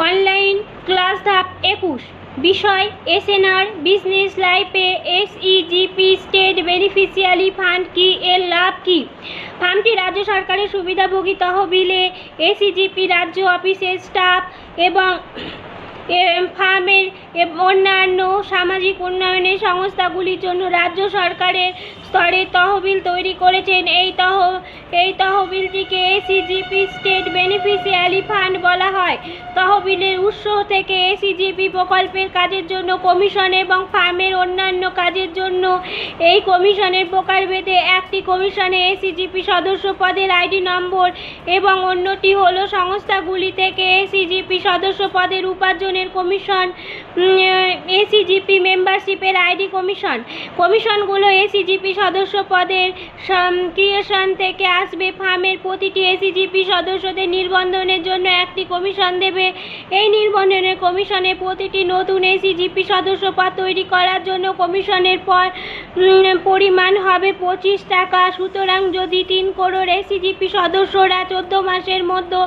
Online class ধাপ একুশ। বিষয় এসএনআর বিজনেস লাইফে এসইজিপি স্টেট বেনিফিশিয়ারি ফান্ড কি, এর লাভ কি? ফার্মটি রাজ্য সরকারের সুবিধাভোগী তহবিলে এসইজিপি রাজ্য অফিসের স্টাফ এবং ফার্মের অন্যান্য সামাজিক উন্নয়নের সংস্থাগুলির জন্য রাজ্য সরকারের স্তরে তহবিল তৈরি করেছেন। এই তহ এই তহবিলটিকে এসিজিপি স্টেট বেনিফিশিয়ারি ফান্ড বলা হয়। তহবিলের উৎস থেকে এসিজিপি প্রকল্পের কাজের জন্য কমিশন এবং ফার্মের অন্যান্য কাজের জন্য এই কমিশনের প্রকারভেদে একটি কমিশনে এসিজিপি সদস্য পদের আইডি নম্বর এবং অন্যটি হলো সংস্থাগুলি থেকে এসিজিপি সদস্য পদের উপার্জনের কমিশন এসিজিপি মেম্বারশিপের আইডি কমিশন। কমিশনগুলো এসিজিপি সদস্য পদের ক্রিয়েশন থেকে আসবে ফার্মের প্রতিটি এসিজিপি সদস্যদের নির্বন্ধনের জন্য একটি কমিশন দেবে। এই নির্বন্ধনের কমিশনে প্রতিটি নতুন এসিজিপি সদস্য পদ তৈরি করার জন্য কমিশনের পর পরিমাণ হবে পঁচিশ টাকা। সুতরাং যদি তিন করোড় এসিজিপি সদস্যরা চোদ্দ মাসের মধ্যে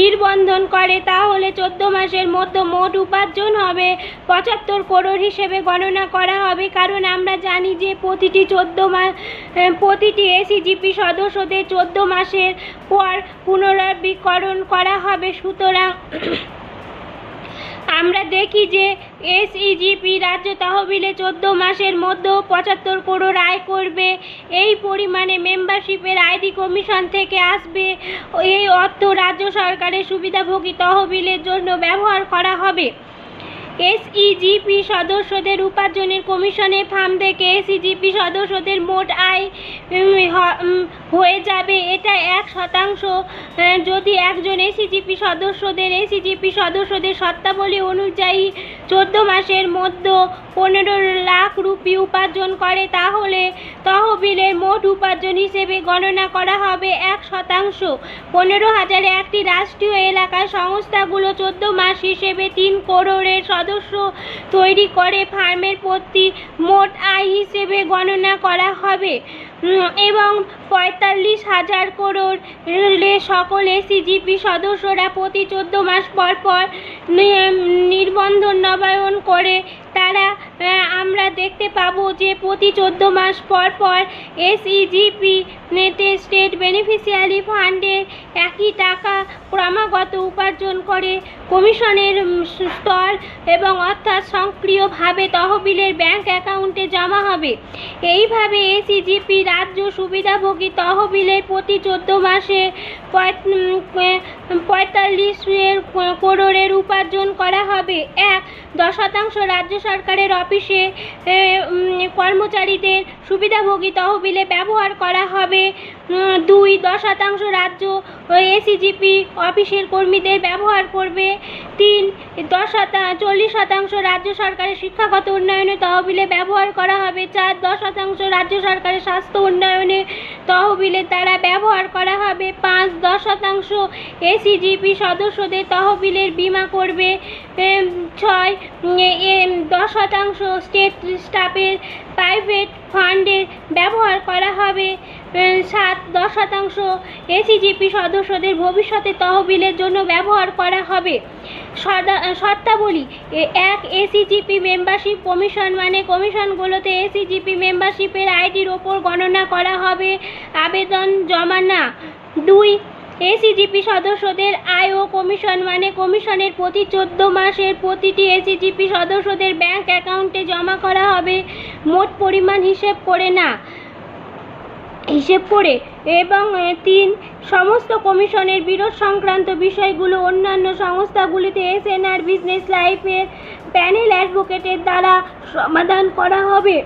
নির্বন্ধন করে, তাহলে চোদ্দ মাসের মধ্যে মোট উপার্জন হবে পঁচাত্তর করোড় হিসেবে গণনা করা হবে। কারণ আমরা জানি যে প্রতিটি চোদ্দ মাস প্রতিটি এসিজিপি সদস্যদের চোদ্দ মাসের পর পুনরাবৃকরণ করা হবে। সুতরাং আমরা দেখি যে এসইজিপি রাজ্য তহবিলে চোদ্দ মাসের মধ্যে পঁচাত্তর করোড় আয় করবে। এই পরিমাণে মেম্বারশিপের আইডি কমিশন থেকে আসবে। এই অর্থ রাজ্য সরকারের সুবিধাভোগী তহবিলের জন্য ব্যবহার করা হবে। এসইজিপি সদস্যদের উপার্জনের কমিশনের ফার্ম থেকে এসইজিপি সদস্যদের মোট আয় হয়ে যাবে। এটা এক শতাংশ। যদি একজন এসিজিপি সদস্যদের এসিজিপি সদস্যদের শর্তাবলী অনুযায়ী চোদ্দ মাসের মধ্যে পনেরো লাখ রুপি উপার্জন করে, তাহলে তহবিলের মোট উপার্জন হিসেবে গণনা করা হবে এক শতাংশ। পনেরো হাজারে একটি রাষ্ট্রীয় এলাকার সংস্থাগুলো চোদ্দ মাস হিসেবে তিন করোড়ের সদস্য তৈরি করে ফার্মের প্রতি মোট আয় হিসেবে গণনা করা হবে। এবং পঁয়তাল্লিশ হাজার করোড় সকলে এসিজিপি সদস্যরা প্রতি চোদ্দ মাস পর পর নির্বন্ধন নবায়ন করে তারা আমরা দেখতে পাবো যে প্রতি চোদ্দ মাস পর পর এসইজিপি নেটে স্টেট বেনিফিশিয়ারি ফান্ডের একই টাকা ক্রমাগত উপার্জন করে। কমিশনের স্তর এবং অর্থাৎ সক্রিয়ভাবে তহবিলের ব্যাংক অ্যাকাউন্টে জমা হবে। এইভাবে এসিজিপি রাজ্য সুবিধাভোগী তহবিলের প্রতি চোদ্দ মাসে পঁয়তাল্লিশ করোড়ের উপার্জন করা হবে। এক, দশ শতাংশ রাজ্য সরকারের অফিসে কর্মচারীদের সুবিধাভোগী তহবিলে ব্যবহার করা হবে। দুই দশ শতাংশ রাজ্য এসিজিপি অফিসের কর্মীদের ব্যবহার করবে। তিন দশ শতা চল্লিশ শতাংশ রাজ্য সরকারের শিক্ষাগত উন্নয়নে তহবিলে ব্যবহার করা হবে। চার দশ শতাংশ রাজ্য সরকারের স্বাস্থ্য উন্নয়নে তহবিলের দ্বারা ব্যবহার করা হবে। পাঁচ দশ শতাংশ এসিজিপি সদস্যদের তহবিলের বীমা করবে। ছয় দশ শতাংশ স্টেট স্টাফের প্রাইভেট ফান্ডের ব্যবহার করা হবে। সাত, দশ শতাংশ এসিজিপি সদস্যদের ভবিষ্যতে তহবিলের জন্য ব্যবহার করা হবে। শর্তাবলী এক এসিজিপি মেম্বারশিপ কমিশন মানে কমিশনগুলোতে এসিজিপি মেম্বারশিপের আইডির ওপর গণনা করা হবে। আবেদন জমা না। দুই এসিজিপি সদস্যদের আয় ও কমিশন মানে কমিশনের প্রতি চোদ্দ মাসের প্রতিটি এসিজিপি সদস্যদের ব্যাংক অ্যাকাউন্টে জমা করা হবে। মোট পরিমাণ হিসেব করে না। হিসেব করে এবং তিন, সমস্ত কমিশনের বিরোধ সংক্রান্ত বিষয়গুলো অন্যান্য সংস্থাগুলিতে এসএনআর বিজনেস লাইফের প্যানেল অ্যাডভোকেটের দ্বারা সমাধান করা হবে।